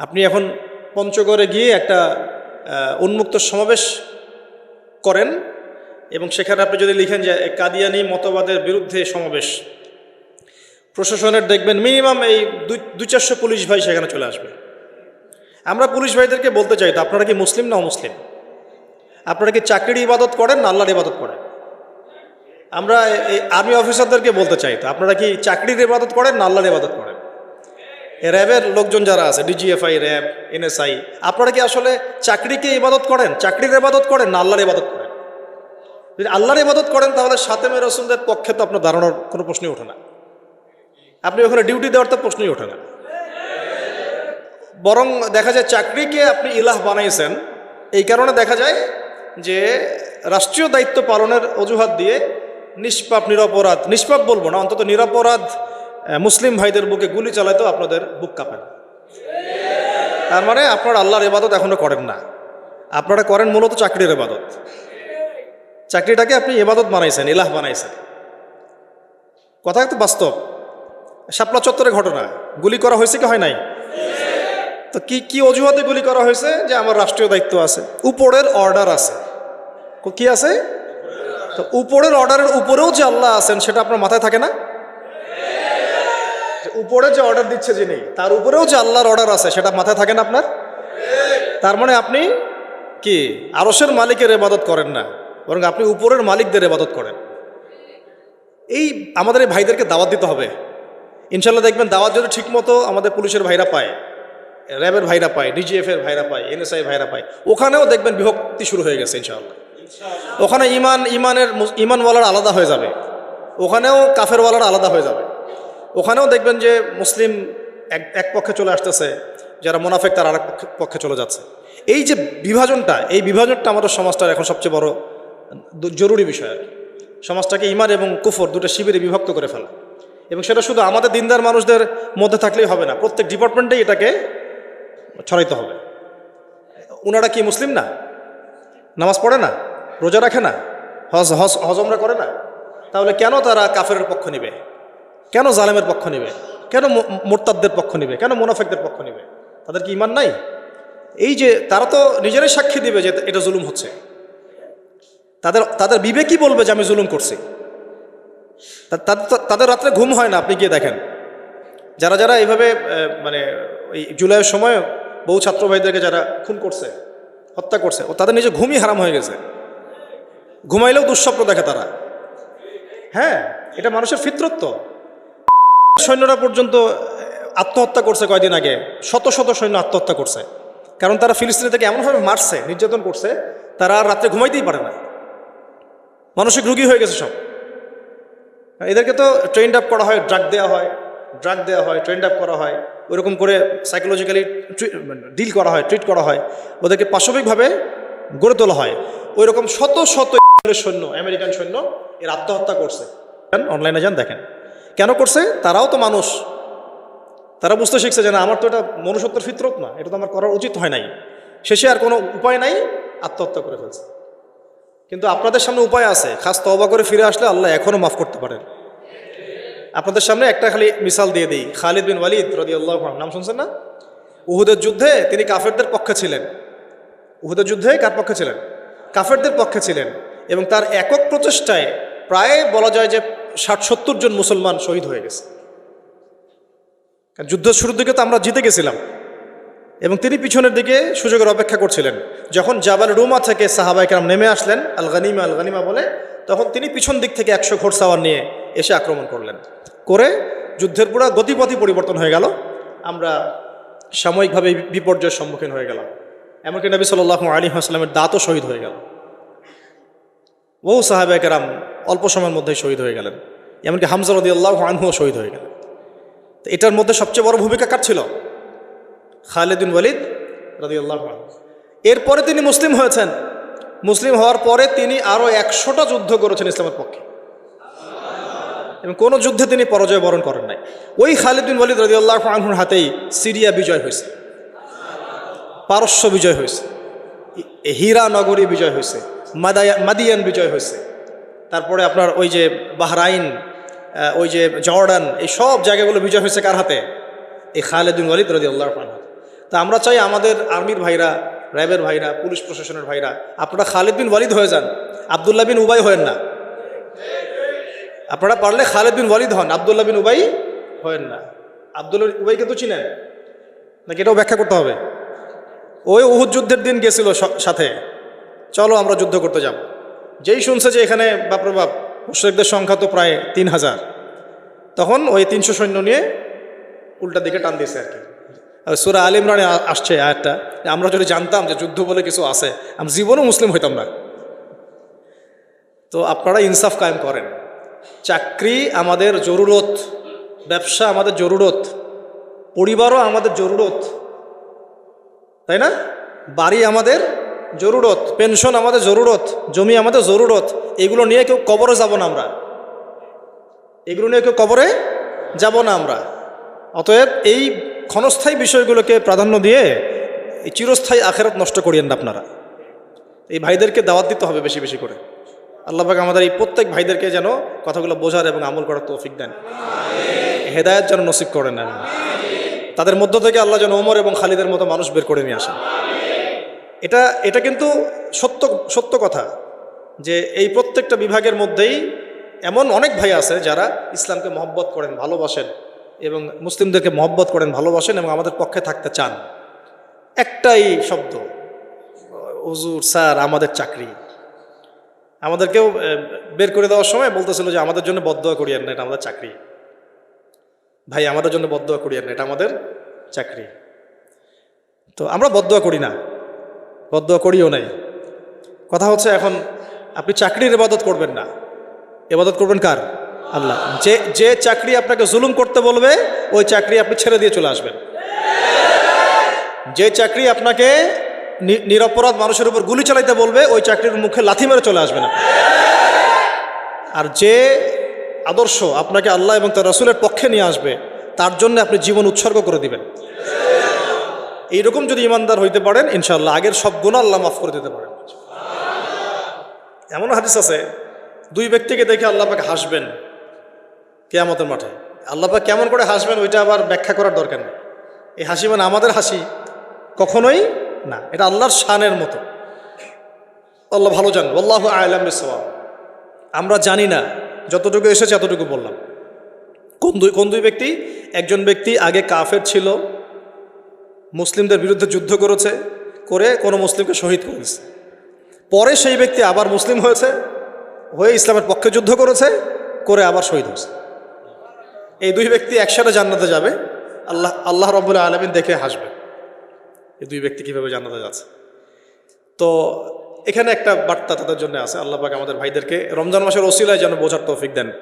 আপনি এখন পঞ্চগড়ে গিয়ে একটা উন্মুক্ত সমাবেশ করেন এবং সেখানে আপনি যদি লিখেন যে কাদিয়ানি মতবাদের বিরুদ্ধে সমাবেশ, প্রশাসনের দেখবেন মিনিমাম এই দুই দুই চারশো পুলিশ ভাই সেখানে চলে আসবে। আমরা পুলিশ ভাইদেরকে বলতে চাই, তো আপনারা কি মুসলিম না অমুসলিম? আপনারা কি চাকরির ইবাদত করেন না আল্লাহর ইবাদত করেন? আমরা এই আর্মি অফিসারদেরকে বলতে চাই, তো আপনারা কি চাকরির ইবাদত করেন না আল্লাহর ইবাদত করেন? র্যাবের লোকজন যারা আছে ডিজিএফআই র্যাব এনএসআই আপনারা কি আসলে চাকরিকে ইবাদত করেন? চাকরির ইবাদত করেন না আল্লাহর ইবাদত করেন? যদি আল্লাহর ইবাদত করেন, তাহলে সাতেমে রসুলদের পক্ষে তো আপনার দাঁড়ানোর কোনো প্রশ্নই ওঠে না। আপনি ওখানে ডিউটি দেওয়ার তো প্রশ্নই ওঠে না। বরং দেখা যায় চাকরিকে আপনি ইলাহ বানাইছেন, এই কারণে দেখা যায় যে রাষ্ট্রীয় দায়িত্ব পালনের অজুহাত দিয়ে নিষ্পাপ, নিরপরাধ, নিষ্পাপ বলব না, অন্তত নিরপরাধ মুসলিম ভাইদের বুকে গুলি চালাইতেও আপনাদের বুক কাঁপেন তার মানে আপনারা আল্লাহর ইবাদত এখনও করেন না। আপনারা করেন মূলত চাকরির ইবাদত। চাকরিটাকে আপনি ইবাদত বানাইছেন, ইলাহ বানাইছেন। কথা তো বাস্তব। শাপলা চত্বরের ঘটনা। গুলি করা হয়েছে কি হয় নাই? তো কি কি অজুহাতে গুলি করা হয়েছে? যে আমার রাষ্ট্রীয় দায়িত্ব আছে। উপরের অর্ডার আছে। কো- আছে? তো উপরের অর্ডারের উপরেও যে আল্লাহ আছেন, সেটা আপনার মাথায় থাকে না? উপরে যে অর্ডার দিচ্ছে যিনি, তার উপরেও যে আল্লাহর অর্ডার আছে, সেটা মাথায় থাকেন আপনার? তার মানে আপনি কি আরসের মালিকের এবাদত করেন না, বরং আপনি উপরের মালিকদের এবাদত করেন। এই আমাদের এই ভাইদেরকে দাওয়াত দিতে হবে। ইনশাল্লাহ দেখবেন দাওয়াত যদি ঠিকমতো আমাদের পুলিশের ভাইরা পায়, র্যাবের ভাইরা পায়, ডিজিএফ এর ভাইরা পায়, এনএসআই ভাইরা পায়, ওখানেও দেখবেন বিভক্তি শুরু হয়ে গেছে ইনশাআল্লাহ। ওখানে ইমান, ইমানের ইমানওয়ালার আলাদা হয়ে যাবে। ওখানেও কাফেরওয়ালার আলাদা হয়ে যাবে। ওখানেও দেখবেন যে মুসলিম এক এক পক্ষে চলে আসতেছে, যারা মোনাফেক তার আরেক পক্ষে- চলে যাচ্ছে। এই যে বিভাজনটা, এই বিভাজনটা আমাদের সমাজটার এখন সবচেয়ে বড় জরুরি বিষয় আর সমাজটাকে ইমান এবং কুফর দুটো শিবিরে বিভক্ত করে ফেলা। এবং সেটা শুধু আমাদের দিনদার মানুষদের মধ্যে থাকলেই হবে না, প্রত্যেক ডিপার্টমেন্টেই এটাকে ছড়াইতে হবে। ওনারা কি মুসলিম না? নামাজ পড়ে না? রোজা রাখে না? হজ হজ হজমরা করে না? তাহলে কেন তারা কাফের পক্ষ নিবে? কেন জালেমের পক্ষ নেবে? কেন মোরতাদদের পক্ষ নেবে? কেন মোনাফেকদের পক্ষ নেবে? তাদের কি ইমান নাই? এই যে তারা তো নিজেরাই সাক্ষী দিবে যে এটা জুলুম হচ্ছে। তাদের তাদের বিবেকই বলবে যে আমি জুলুম করছি। তাদের রাত্রে ঘুম হয় না, আপনি গিয়ে দেখেন। যারা যারা এইভাবে মানে ওই জুলাইয়ের সময় বহু ছাত্র ভাইদেরকে যারা খুন করছে, হত্যা করছে, ও তাদের নিজে ঘুমই হারাম হয়ে গেছে। ঘুমাইলেও দুঃস্বপ্ন দেখে তারা। হ্যাঁ এটা মানুষের ফিতরত্ব। সৈন্যরা পর্যন্ত আত্মহত্যা করছে কয়দিন আগে। শত শত সৈন্য আত্মহত্যা করছে। কারণ তারা ফিলিস্তিনি থেকে এমনভাবে মারছে, নির্যাতন করছে, তারা আর রাত্রে ঘুমাইতেই পারে না। মানসিক রুগী হয়ে গেছে সব। এদেরকে তো ট্রেন্ড আপ করা হয় ড্রাগ দেওয়া হয় ড্রাগ দেওয়া হয় ট্রেন্ড আপ করা হয়, ওইরকম করে সাইকোলজিক্যালি ডিল করা হয় ট্রিট করা হয়। ওদেরকে পাশবিকভাবে গড়ে তোলা হয়। ওই রকম শত শত সৈন্য আমেরিকান সৈন্য, এর আত্মহত্যা করছে। অনলাইনে যান, দেখেন। কেন করছে? তারাও তো মানুষ। তারা বুঝতে শিখছে যে না, আমার তো এটা মনুষ্যত্বের ফিতরত না, এটা তো আমার করার উচিত হয় নাই। শেষে আর কোনো উপায় নাই, আত্মহত্যা করে ফেলছে। কিন্তু আপনাদের সামনে উপায় আছে, খাস তবা করে ফিরে আসলে আল্লাহ এখনও মাফ করতে পারেন। আপনাদের সামনে একটা খালি মিসাল দিয়ে দিই, খালিদ বিন ওয়ালিদ রদি আল্লাহ নাম শুনছেন না? উহুদের যুদ্ধে তিনি কাফেরদের পক্ষে ছিলেন। উহুদের যুদ্ধে কার পক্ষে ছিলেন? কাফেরদের পক্ষে ছিলেন এবং তার একক প্রচেষ্টায় প্রায় বলা যায় যে ষাট সত্তর জন মুসলমান শহীদ হয়ে গেছে। যুদ্ধের শুরুর দিকে তো আমরা জিতে গেছিলাম। এবং তিনি পিছনের দিকে সুযোগের অপেক্ষা করছিলেন। যখন জাবাল রুমা থেকে সাহাবাইকার নেমে আসলেন আল গানিমা আল গানিমা বলে, তখন তিনি পিছন দিক থেকে একশো ঘোড়সাওয়ার নিয়ে এসে আক্রমণ করলেন। করে যুদ্ধের পুরো গতিপথি পরিবর্তন হয়ে গেল। আমরা সাময়িকভাবে বিপর্যয়ের সম্মুখীন হয়ে গেলাম। এমনকি নবী সাল্লাহ আলী আসলামের দাঁতও শহীদ হয়ে গেল। বহু সাহাবাইকারাম অল্প সময়ের মধ্যেই শহীদ হয়ে গেলেন। এমনকি হামজা রদি আল্লাহ আনহুও শহীদ হয়ে গেলেন। তো এটার মধ্যে সবচেয়ে বড় ভূমিকা কার ছিল? খালেদিন ওয়ালিদ রাদিয়াল্লাহু আনহু। এরপরে তিনি মুসলিম হয়েছেন। মুসলিম হওয়ার পরে তিনি আরও একশোটা যুদ্ধ করেছেন ইসলামের পক্ষে। এবং কোনো যুদ্ধে তিনি পরাজয় বরণ করেন নাই। ওই খালিদিন ওয়ালিদ রাদিয়াল্লাহু আনহুর হাতেই সিরিয়া বিজয় হয়েছে। পারস্য বিজয় হয়েছে। হীরা নগরী বিজয় হয়েছে। মাদায়া মাদিয়ান বিজয় হয়েছে। তারপরে আপনার ওই যে বাহরাইন ওই যে জর্ডান, এই সব জায়গাগুলো বিজয় হয়েছে কার হাতে? এই খালেদিন ওয়ালিদ রদি আল্লাহ তা আমরা চাই আমাদের আর্মির ভাইরা, র্যাবের ভাইরা, পুলিশ প্রশাসনের ভাইরা, আপনারা খালিদ বিন ওয়ালিদ হয়ে যান, আবদুল্লাহ বিন উবাই হয়েন না। আপনারা পারলে খালিদ বিন ওয়ালিদ হন, আবদুল্লাহ বিন উবাই হয়েন না। আবদুল্লাহ উবাইকে তো চিনেন? নাকি এটাও ব্যাখ্যা করতে হবে? ওই উহুদ যুদ্ধের দিন গেছিল সাথে। চলো আমরা যুদ্ধ করতে যাব। যেই শুনছে যে এখানে বাপরে বাপ মুশ্রিকদের সংখ্যা তো প্রায় তিন হাজার তখন ওই তিনশো সৈন্য নিয়ে উল্টা দিকে টান দিয়েছে আর কি। সুরা আল ইমরানে আসছে যে আমরা যদি জানতাম যে যুদ্ধ বলে কিছু আছে, আমি জীবনও মুসলিম হইতাম না। তো আপনারা ইনসাফ কায়েম করেন। চাকরি আমাদের জরুরত, ব্যবসা আমাদের জরুরত, পরিবারও আমাদের জরুরত। তাই না? বাড়ি আমাদের জরুরত পেনশন আমাদের জরুরত, জমি আমাদের জরুরত, এগুলো নিয়ে কেউ কবরে যাব না আমরা। এগুলো নিয়ে কেউ কবরে যাব না আমরা। অতএব এই ক্ষণস্থায়ী বিষয়গুলোকে প্রাধান্য দিয়ে এই চিরস্থায়ী আখেরাত নষ্ট করিয়েন না আপনারা। এই ভাইদেরকে দাওয়াত দিতে হবে বেশি বেশি করে। আল্লাহ পাক আমাদের এই প্রত্যেক ভাইদেরকে যেন কথাগুলো বোঝার এবং আমল করার তৌফিক দেন। হেদায়ত যেন নসিব করে নেন। তাদের মধ্য থেকে আল্লাহ যেন ওমর এবং খালিদের মতো মানুষ বের করে নিয়ে আসেন। এটা এটা কিন্তু সত্য সত্য কথা যে এই প্রত্যেকটা বিভাগের মধ্যেই এমন অনেক ভাই আছে যারা ইসলামকে মহব্বত করেন, ভালোবাসেন এবং মুসলিমদেরকে মহব্বত করেন, ভালোবাসেন এবং আমাদের পক্ষে থাকতে চান। একটাই শব্দ, হুজুর, স্যার, আমাদের চাকরি। আমাদেরকেও বের করে দেওয়ার সময় বলতেছিল যে আমাদের জন্য বদয়া করিয়েন না, এটা আমাদের চাকরি। ভাই, আমাদের জন্য বদয়া করিয়েন না, এটা আমাদের চাকরি। তো আমরা বদয়া করি না। বদয়া করিও নাই। কথা হচ্ছে এখন আপনি চাকরির ইবাদত করবেন না। ইবাদত করবেন কার? আল্লাহ। যে যে চাকরি আপনাকে জুলুম করতে বলবে, ওই চাকরি আপনি ছেড়ে দিয়ে চলে আসবেন। যে চাকরি আপনাকে নিরপরাধ মানুষের উপর গুলি চালাইতে বলবে, ওই চাকরির মুখে লাথি মেরে চলে আসবেন আর যে আদর্শ আপনাকে আল্লাহ এবং তার রসুলের পক্ষে নিয়ে আসবে, তার জন্য আপনি জীবন উৎসর্গ করে দিবেন। এইরকম যদি ইমানদার হইতে পারেন ইনশাল্লাহ আগের সব গুণ আল্লাহ মাফ করে দিতে পারেন। এমন হাদিস আছে, দুই ব্যক্তিকে দেখে আল্লাহ পাকে হাসবেন কেয়ামতের মাঠে। আল্লাহ পাক কেমন করে হাসবেন ওইটা আবার ব্যাখ্যা করার দরকার নেই। এই হাসি মানে আমাদের হাসি কখনোই না, এটা আল্লাহর শানের মতো। আল্লাহ ভালো জান আল্লাহ আলাম বিসওয়াব আমরা জানি না, যতটুকু এসেছে এতটুকু বললাম। কোন দুই কোন দুই ব্যক্তি? একজন ব্যক্তি আগে কাফের ছিল মুসলিমদের বিরুদ্ধে যুদ্ধ করেছে, করে কোনো মুসলিমকে শহীদ করেছে পরে সেই ব্যক্তি আবার মুসলিম হয়েছে, হয়ে ইসলামের পক্ষে যুদ্ধ করেছে, করে আবার শহীদ হয়েছে। এই দুই ব্যক্তি একসাথে জান্নাতে যাবে, আল্লাহ আল্লাহ রব্বুল আলমিন দেখে হাসবে। এই দুই ব্যক্তি কীভাবে জান্নাতে যাচ্ছে? তো এখানে একটা বার্তা তাদের জন্য আছে, আল্লাহ পাক আমাদের ভাইদেরকে রমজান মাসের ওসিলায় যেন বোঝার তৌফিক দেন।